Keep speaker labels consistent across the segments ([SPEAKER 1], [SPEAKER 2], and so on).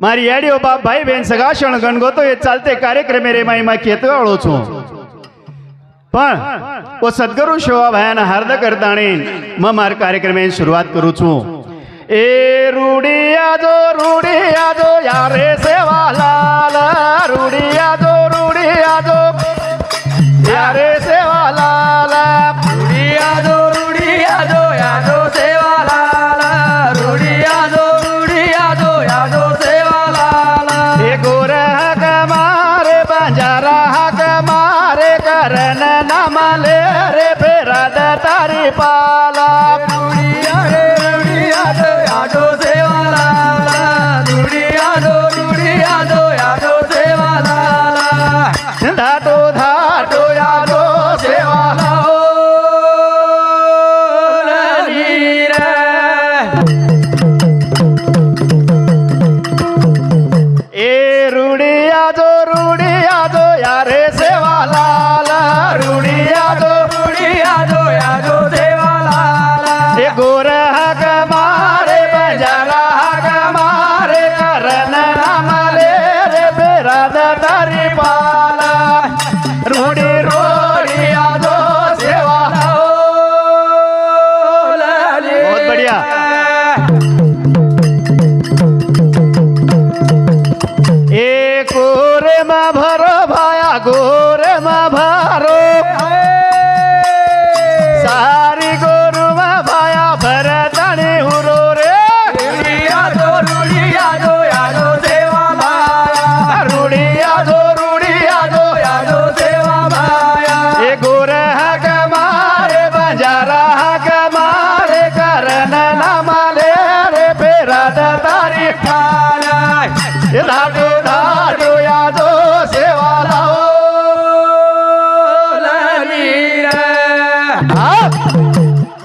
[SPEAKER 1] મારી યાડીઓ બાપ ભાઈ બહેન સગા ક્ષણ ગણગોતો એ ચાલતે કાર્યક્રમે રે માઈ માં કેતો આળો છું પણ ઓ સદગુરુ શિવા ભાયાના હાર્દક કરતાણી મ માર કાર્યક્રમે શરૂઆત કરું છું એ રૂડિયા જો રૂડિયા જો યારે સેવાલાલ રૂડિયા જો રૂડિયા જો યારે સેવાલાલ
[SPEAKER 2] રૂડિયાદો રૂડિયાદો યાદો
[SPEAKER 1] পাল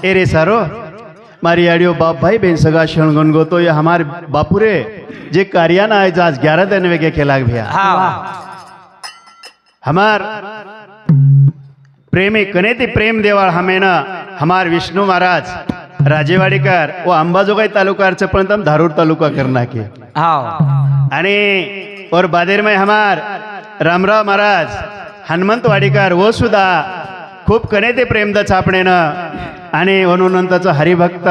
[SPEAKER 1] ए सारो मारी आड़ियो बाप भाई बेन सगा शनगन गो तो ये हमारे बापुरे जे कारिया ना आए आज ग्यारा दिन वे के खेलाग भैया. हमार प्रेमी कनेती प्रेम देवाल हमें ना हमार विष्णु महाराज राजेवाड़ीकर वो अंबाजोगाई तालुका चपन तम धारूर तालुका करना के. हाँ. आणि और बादेरमय हमार रामराव महाराज हनुमंत वाडीकर व सुद्धा खूप कने ते प्रेमद छापणेनं आणि हनुमंताचं हरिभक्त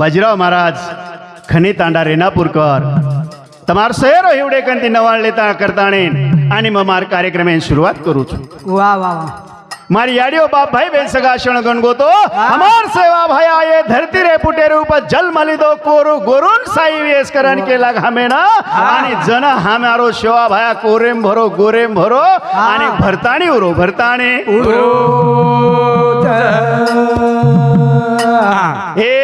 [SPEAKER 1] बजराव महाराज खनी तांडा रेणापूरकर तमार सैर एवढे कंती नवाळ लेता करताने आणि ममार कार्यक्रमे
[SPEAKER 2] सुरुवात करू
[SPEAKER 1] वा वा वा. मारी याडियो बाप भाई बेन सगा शण गणगोतो हमार सेवा भाई आए धरती रे पुटे रूप जल मलिदो कोरु गुरुन साई वेस करण के लग हमे ना आणि जन हमारो सेवा भाया कोरेम भरो गोरेम भरो आणि भरताणी उरो भरताणी उरो हे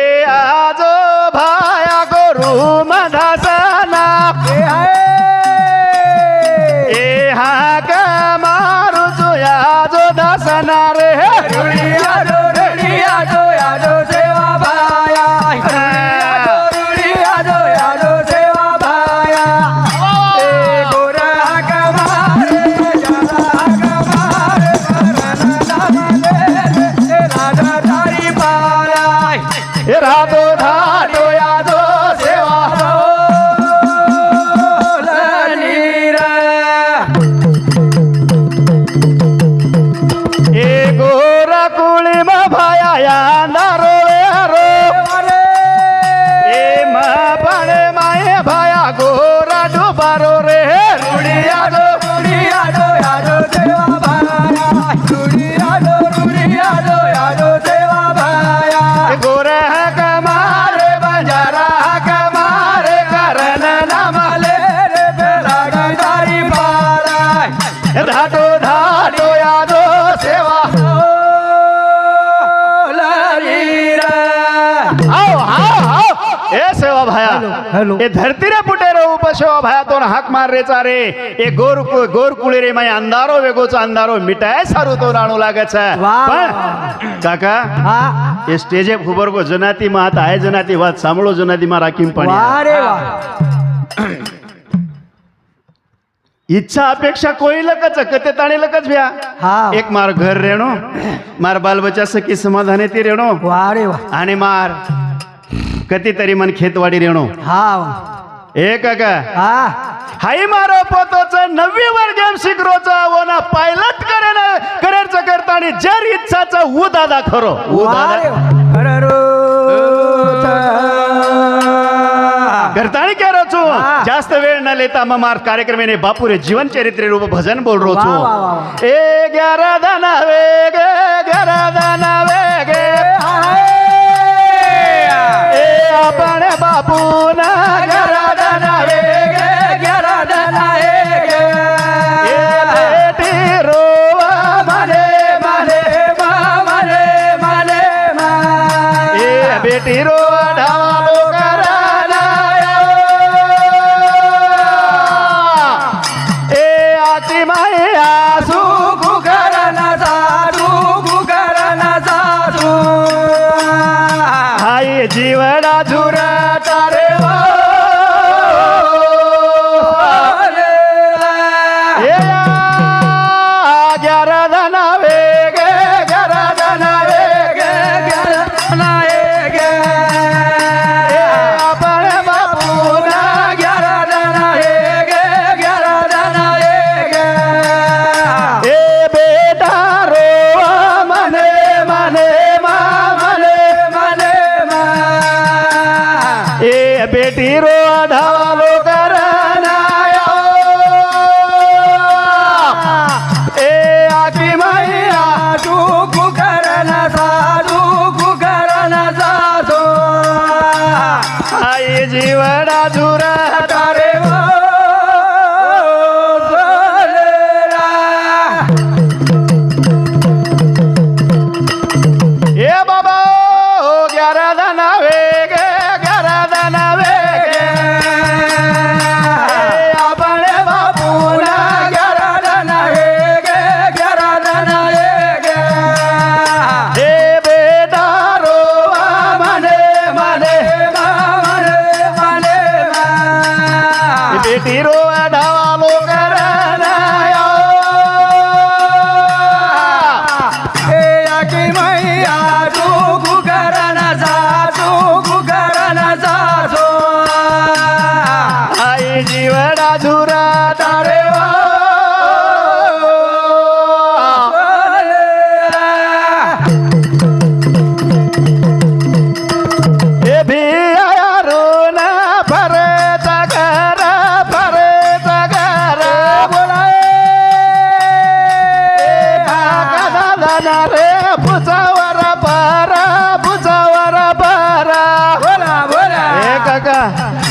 [SPEAKER 1] दासना रे हे धरती रे पुटे पुटे रे भाया भयातून हाक मार रे चारे। ए गोर गोर कुळे रे माय अंधारो वेगोचा अंधारो मिटाय सारू तो राणू लागे पण काका हा। स्टेजे स्टेजे को जनाती मात आहे जनाती वाद सांभळो जनाती मारा किम अरे इच्छा अपेक्षा कोई लगच कते ताने
[SPEAKER 2] लगच
[SPEAKER 1] भैया। एक मार घर रेणो मार बाल बच्चा सखी समाधाने ती
[SPEAKER 2] रेणो। वा
[SPEAKER 1] रे वा आणि मार। कधीतरी मन
[SPEAKER 2] खेतवाडी
[SPEAKER 1] रेणो. हा
[SPEAKER 2] एक
[SPEAKER 1] हाई मारो पोतोच नववी वर गेम शिकरोच वना पायलट करेन करेच करता आणि जर इच्छाच ऊ खरो. करतानी क्या
[SPEAKER 2] रोचो?
[SPEAKER 1] जास्त वेळ न लेता मार कार्यक्रमेने बापू रे जीवन चरित्र रूप भजन बोल
[SPEAKER 2] रोचो
[SPEAKER 1] ए ग्यारा दाना वेग ग्यारा दाना वेग आपण बापू ना ग्यारा दाना वेग ए बेटी रोवा मने ए बेटी रोवा ढालो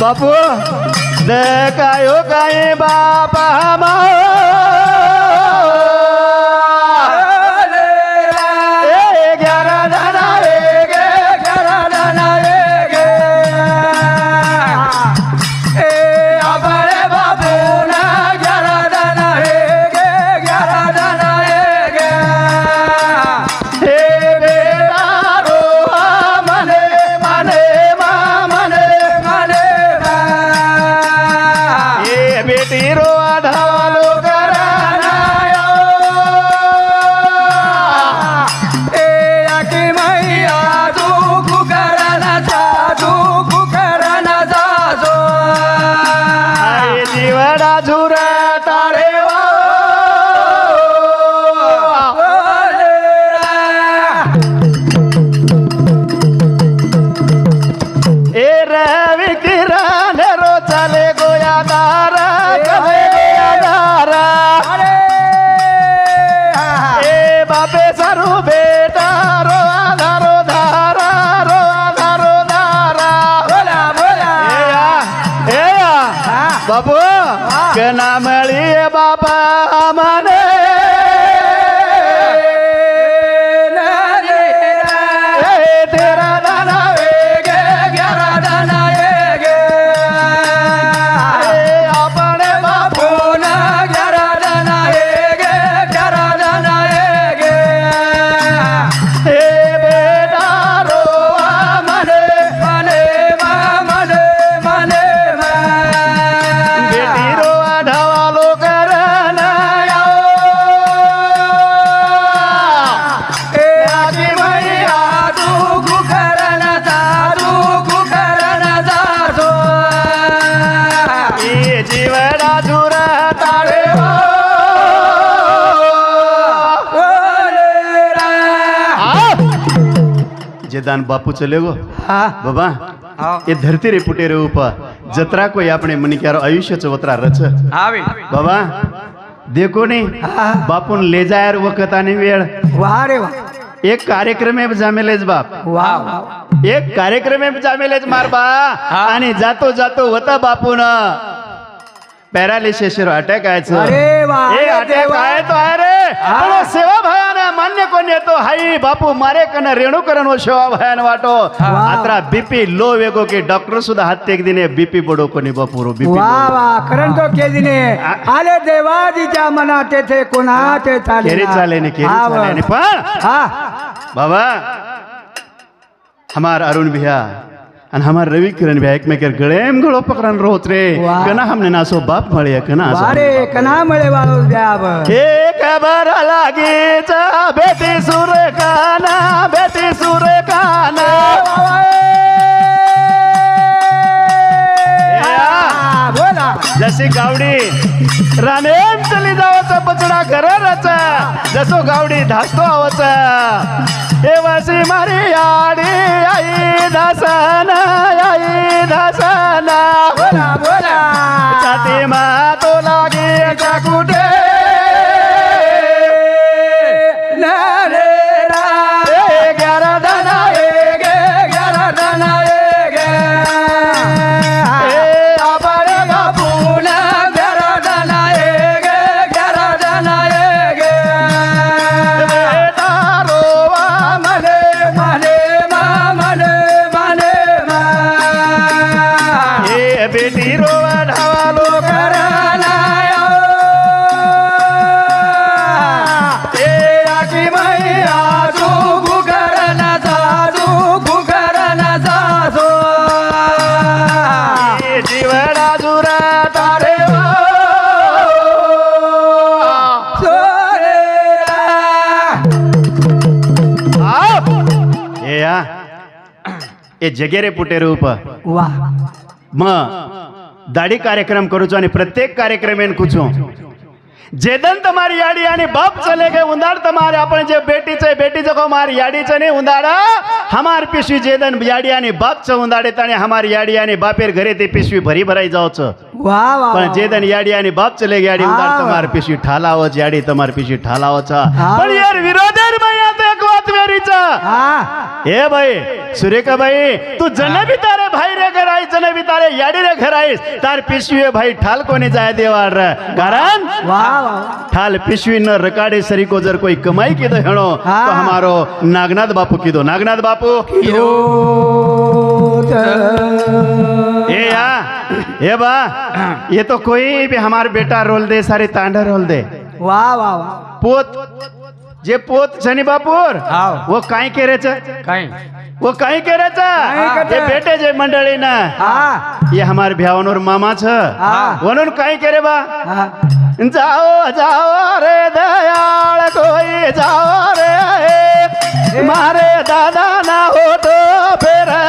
[SPEAKER 1] बापू. दे कायो काय बापा. कना मळी ए जे दान बापू चले गो हा बाबा ये धरती रे पुटे रे ऊपर जतरा कोई आपने मन
[SPEAKER 2] क्यारो
[SPEAKER 1] आयुष्य चवतरा रच
[SPEAKER 2] बाबा
[SPEAKER 1] देखो ने बापून ले जायर वखत
[SPEAKER 2] आणि वेळ वा
[SPEAKER 1] रे वा एक कार्यक्रम आहे
[SPEAKER 2] जामेलेच बाप
[SPEAKER 1] वा एक कार्यक्रम आहे जामेलेच मार
[SPEAKER 2] बा
[SPEAKER 1] आणि जातो जातो होता बापून पॅरालिसिस अटॅक. आहे तो आहे रे.
[SPEAKER 2] हा.
[SPEAKER 1] सेवा भयान मान्य कोण येतो? हाई बापू मारे कन रेणू करण सेवा भयान वाटो. आत्रा बीपी लो वेगो की डॉक्टर सुद्धा हात टेक दिने बीपी बडो कोणी बापूरो बीपी
[SPEAKER 2] वा वा करंतो केजीने आले देवाजीच्या मना तेथे कोणाचे चाले
[SPEAKER 1] केरी चाले ने केरी चाले ने पण बाबा हमार अरुण भैया आणि हमार रवी किरण भैया एकमेकर गळेम गळो पकडून रोत रे. कना हमने नासो बाप मळे कना असो
[SPEAKER 2] वारे कना मळे वाळू द्याव
[SPEAKER 1] एक बार लागीच बेटी सुर काना बेटी सुर काना
[SPEAKER 2] हा, बोला
[SPEAKER 1] जशी गावडी रामेन चली जावाचा बचडा घराचा जसो गावडी धासतो आवाचा. हे वासी मारी आडी आई दासाना आई दासाना
[SPEAKER 2] बोला बोला.
[SPEAKER 1] छाती मा એ જગેરે પુટેરે ઉપર
[SPEAKER 2] વાહ
[SPEAKER 1] માં દાડી કાર્યક્રમ કરું છું અને પ્રત્યેક કાર્યક્રમ એને પૂછું જેદન તમારી યાડી આની બાપ ચલે ગઈ ઉંદાડ તમારે આપણે જે બેટી છે બેટી જગો મારી યાડી છે ને ઉંદાડા હમાર પીસવી જેદન યાડિયાની બાપ છે ઉંદાડે તને હમારી યાડિયાની બાપેર ઘરેથી પીસવી ભરી ભરાઈ જાવ છો પણ જેદન યાડિયાની બાપ ચલે ગઈ યાડી ઉંદાડ તમારે પીસવી ઠાલાવો છે યાડી તમારે પીસવી ઠાલાવો છે પણ યાર વિરોધર મયા
[SPEAKER 2] हे
[SPEAKER 1] भाई सुरेखा भाई तू जने भी तारे भाई रे घर आई जने भी तारे याडी रे घर आईस तार पिशवी भाई ठाल कोणी जाय देवार? रे कारण ठाल पिशवी न रकाडे सरी को जर कोई कमाई कीधो हेणो
[SPEAKER 2] હા.
[SPEAKER 1] तो हमारो नागनाथ बापू कीधो. नागनाथ बापू. ए या. हे बा. ये तो कोई भी हमार बेटा रोल दे सारे तांडा रोल दे.
[SPEAKER 2] वाह वाह वाह
[SPEAKER 1] पोत जे पोत शनी बापूर
[SPEAKER 2] हाव.
[SPEAKER 1] वो काय केरे छ
[SPEAKER 2] काही
[SPEAKER 1] वो काय केरे छ
[SPEAKER 2] काय करतं?
[SPEAKER 1] ये बेटे जे मंडळी ना
[SPEAKER 2] हा
[SPEAKER 1] ये हमारे भ्यावनोर मामा छ
[SPEAKER 2] हा.
[SPEAKER 1] म्हणून काय करे बा?
[SPEAKER 2] हा.
[SPEAKER 1] जाओ जाओ रे दयाळ कोई जाओ रे. मारे दादा ना हो तो फिरला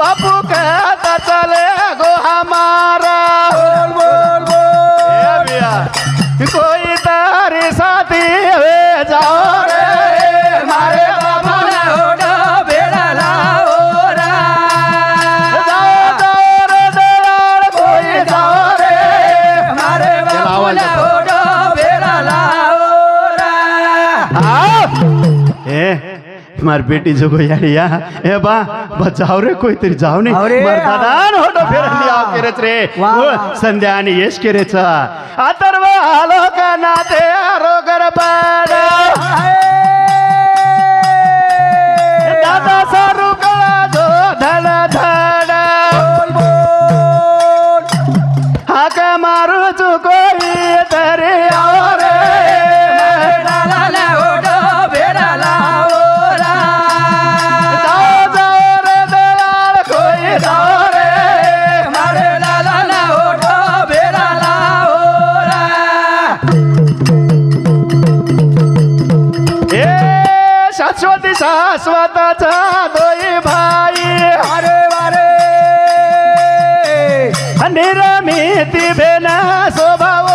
[SPEAKER 1] बापू कहता चले गो हमारा
[SPEAKER 2] बोल बोल बोल
[SPEAKER 1] कोई तारी साथी वे जाओ रे
[SPEAKER 2] हमारे बाबा ना हो बेड़ा लाओ रा.
[SPEAKER 1] जाओ जाओ रे दयाळ कोई जाओ रे चला,
[SPEAKER 2] बाबा ना. हो बेड़ा लाओ रा.
[SPEAKER 1] आओ ए मार बेटी जो को याडिया ए बा बचाव रे कोई तरी जाव ने
[SPEAKER 2] अरे,
[SPEAKER 1] मार दादा होटो फेर लिया केरेच रे.
[SPEAKER 2] वा.
[SPEAKER 1] संध्या आणि यश केरेच. शाश्वताचा दोई भाई.
[SPEAKER 2] अरे वारे.
[SPEAKER 1] निर्मिती भेना स्वभाव.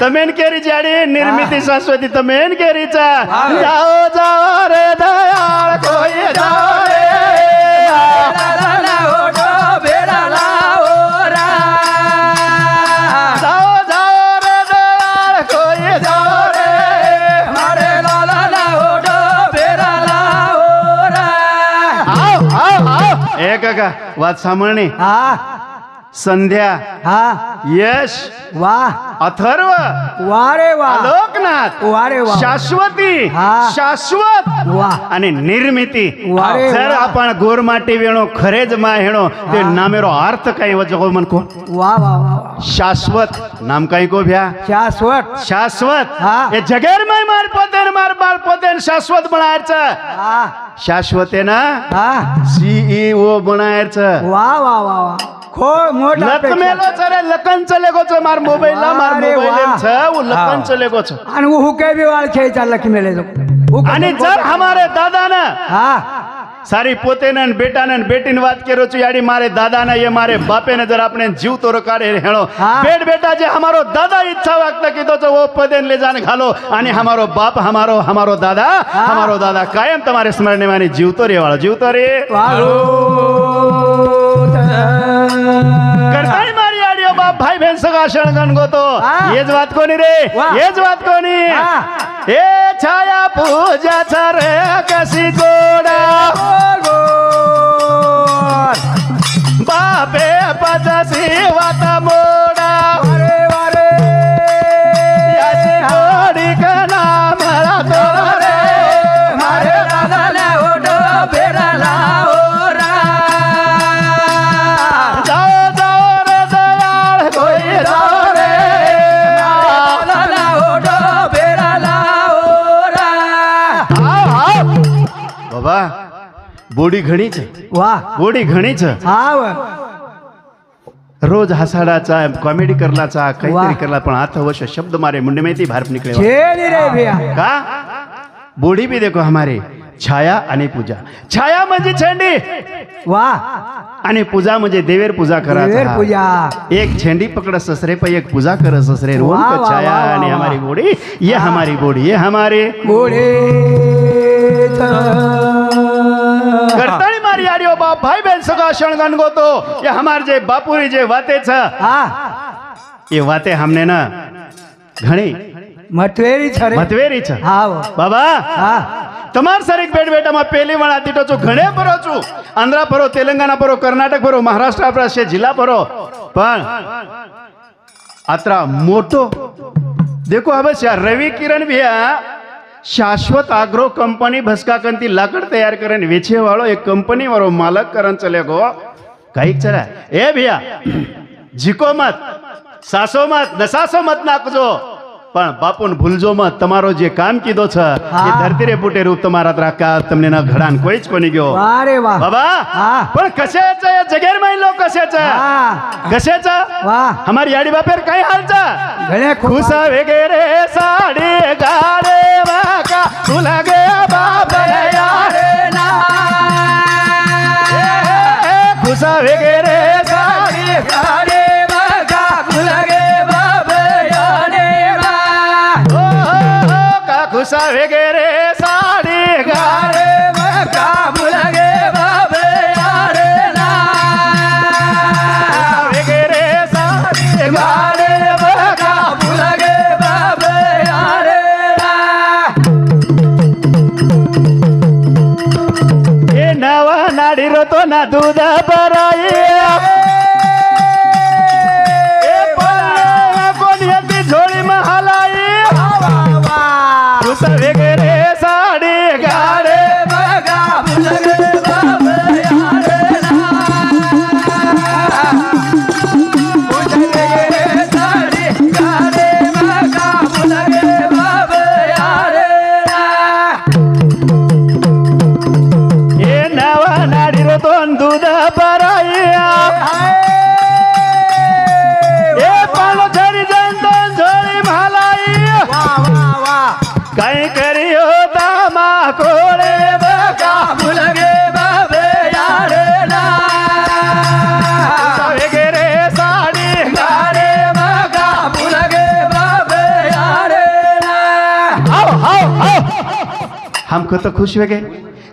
[SPEAKER 1] तमेन केरीची आणि निर्मिती शाश्वती तमेन केरीचा. जाओ जाओ रे दयाळ कोई जाओ. का? वाद सामळणे
[SPEAKER 2] हा.
[SPEAKER 1] संध्या.
[SPEAKER 2] हा.
[SPEAKER 1] यश.
[SPEAKER 2] वा.
[SPEAKER 1] अथर्व.
[SPEAKER 2] वा रे वा.
[SPEAKER 1] लोकनाथ
[SPEAKER 2] वा रे वा.
[SPEAKER 1] शाश्वती.
[SPEAKER 2] हा.
[SPEAKER 1] शाश्वत.
[SPEAKER 2] वा.
[SPEAKER 1] आणि निर्मिती.
[SPEAKER 2] वा रे
[SPEAKER 1] जर
[SPEAKER 2] वा.
[SPEAKER 1] आपण गोरमाटी वेणो खरेज मा हेणो ते. नामेरो अर्थ काही वजगो मन को
[SPEAKER 2] वा वा वा वा.
[SPEAKER 1] शाश्वत. नाम काही को भ्या?
[SPEAKER 2] शाश्वत.
[SPEAKER 1] शाश्वत.
[SPEAKER 2] हा.
[SPEAKER 1] हे जगेर मै मार पोतेन मार बाळ पोतेन शाश्वत बनायचं.
[SPEAKER 2] हा.
[SPEAKER 1] शाश्वत आहे ना
[SPEAKER 2] हा
[SPEAKER 1] सीईओ बनायचं.
[SPEAKER 2] वा वा वा वा.
[SPEAKER 1] આખો મોટ લકમેલો છે. રે
[SPEAKER 2] લકન ચલેગો
[SPEAKER 1] છે? માર મોબાઈલ માર મોબાઈલ એમ
[SPEAKER 2] છે હું લકન ચલેગો છે. અને હું હું કેવી વાળ છે
[SPEAKER 1] ચા
[SPEAKER 2] લકમેલે
[SPEAKER 1] તો?
[SPEAKER 2] અને
[SPEAKER 1] જબ હમારે દાદાના.
[SPEAKER 2] હા.
[SPEAKER 1] સારી પોતેના ને બેટાના ને બેટીની વાત કરો છું યાડી મારે દાદાના એ મારે બાપે ને જરા આપણે જીવ તો રકાડે હેણો બેટ બેટા જે અમારો દાદા ઈચ્છા વાગતા કીધો છો ઓ પદે લે જાને ખાલો. અને અમારો બાપ અમારો અમારો દાદા અમારો દાદા કાયમ તમારે સ્મરણે માની જીવતો રહેવાળો જીવતો રે.
[SPEAKER 2] વાળો.
[SPEAKER 1] करताय
[SPEAKER 2] मारी आडिओ
[SPEAKER 1] हो बाप भाई बहन सगळा क्षण
[SPEAKER 2] गणगोतो हेच वाद कोणी रे?
[SPEAKER 1] हेच वाद कोणी? हे. छाया पूजाचा रे
[SPEAKER 2] कशी जोडा हो बापे
[SPEAKER 1] पदसी वाता मोड. બોડી ઘણી છે
[SPEAKER 2] વાહ
[SPEAKER 1] બોડી ઘણી છે
[SPEAKER 2] આવ
[SPEAKER 1] रोज हसाडाचा कॉमेडी करलाचा काहीतरी
[SPEAKER 2] वाह.
[SPEAKER 1] करला पण आता वर्ष शब्द मारे मुंडे में बाहर निकले
[SPEAKER 2] छेली रे भैया
[SPEAKER 1] का बॉडी भी देखो हमारे छाया आणि पूजा छाया म्हणजे छेंडी
[SPEAKER 2] वाह
[SPEAKER 1] आणि पूजा म्हणजे देवेर पूजा करा
[SPEAKER 2] देवेर पूजा
[SPEAKER 1] एक छेंडी पकड़ ससरे पे एक पूजा कर ससरे रोन
[SPEAKER 2] वाह,
[SPEAKER 1] का
[SPEAKER 2] वाह,
[SPEAKER 1] छाया
[SPEAKER 2] वाह, वाह,
[SPEAKER 1] आणि
[SPEAKER 2] वाह.
[SPEAKER 1] हमारी बॉडी ये हमारी बॉडी ये हमारे
[SPEAKER 2] गोडे
[SPEAKER 1] करताळी અમારી આડીઓ બાપ ભાઈ બહેન સગા શણગણ ગોતો કે અમાર જે બાપુની જે વાતે છે
[SPEAKER 2] હા
[SPEAKER 1] એ વાતે હમને ના ઘણી
[SPEAKER 2] મતવેરી છે
[SPEAKER 1] મતવેરી છે
[SPEAKER 2] હા
[SPEAKER 1] બાબા
[SPEAKER 2] હા
[SPEAKER 1] તમાર સરીક બેટ બેટામાં પહેલી વણ આતીટો છું ઘણે ફરો છું આંધ્રા ફરો તેલંગાણા ફરો કર્ણાટક ફરો મહારાષ્ટ્ર આપણા છે જિલ્લા ફરો પણ આત્રા મોટો દેખો હવે રવિ કિરણ ભૈયા શાશ્વત આગ્રો કંપની ભસ્કાકંતી લાકડ તૈયાર કરીને વેચે વાળો એક કંપની વાળો માલક કરન ચલે ગો કઈક ચલા એ ભૈયા જીકો મત સાસો મત નસાસો મત નાખજો પણ બાપુન ભૂલજોમાં તમારો જે કામ કીધો છે એ ધરતી રે પુટે રૂપ તમારા ત્રાકા તમને ના ઘડાન કોઈ જ કોની ગયો.
[SPEAKER 2] અરે વાહ.
[SPEAKER 1] બાબા પણ કશે છે જગેરમાં લો કશે છે? કશે છે?
[SPEAKER 2] વાહ.
[SPEAKER 1] અમારી યાડી બાપેર કઈ હાલ છે?
[SPEAKER 2] ઘણે ખુશ. વેગેરે સાડી ગારે વાકા
[SPEAKER 1] તું લાગે બાપ રે યારે. ના. રો તો हमको तो खुश हो गए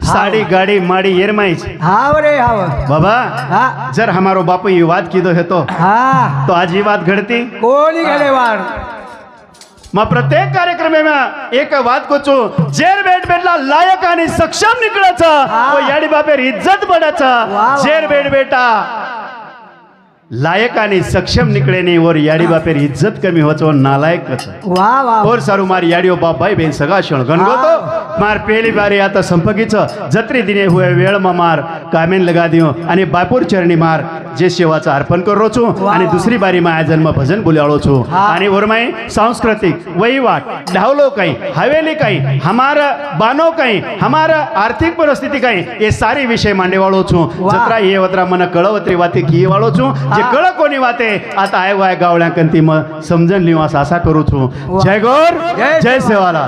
[SPEAKER 1] साड़ी गाड़ी माड़ी येरमाइच
[SPEAKER 2] हाव रे हाव
[SPEAKER 1] बाबा
[SPEAKER 2] हा
[SPEAKER 1] जर हमारो बापू ये बात कीधो है तो
[SPEAKER 2] हा
[SPEAKER 1] तो आज ये बात घडती
[SPEAKER 2] कोणी गेले वाढ
[SPEAKER 1] मग प्रत्येक कार्यक्रम में एक बात को चो जेर बेट बेटला लायक आणि सक्षम निकळायचं
[SPEAKER 2] हा.
[SPEAKER 1] व याडी बापेर इज्जत
[SPEAKER 2] वा,
[SPEAKER 1] पडायचं
[SPEAKER 2] वा.
[SPEAKER 1] लायक आणि सक्षम निकळेने वर याडी बापेर इज्जत कमी होचो नालायक
[SPEAKER 2] वा
[SPEAKER 1] सारू मार याडी बाप भाई सगळा शण गणगोतो. मार पहिली बारी आता संपकीच. जत्री दिने हुए वेळ मा मार कामेन लगा दियो. आणि बापूर चरणी मार जे सेवाचं अर्पण करो छू आणि दुसरी बारी माया जन्म भजन
[SPEAKER 2] बोलावलो
[SPEAKER 1] छू आणि वर माई सांस्कृतिक वहिवाट ढावलो काही हवेली काही हमार बानो काही हमार आर्थिक परिस्थिती काही हे सारी विषय
[SPEAKER 2] मांडेवाळो
[SPEAKER 1] छो छू जत्रा ये वत्रा मन कळवत्री वाती की वाळो
[SPEAKER 2] छू
[SPEAKER 1] जे कळ कोणी वाते आता आय वाय गावळ्या कंती मग समजण लिवा
[SPEAKER 2] असा
[SPEAKER 1] करू छू.
[SPEAKER 2] जय
[SPEAKER 1] गोर
[SPEAKER 2] जय
[SPEAKER 1] सेवाला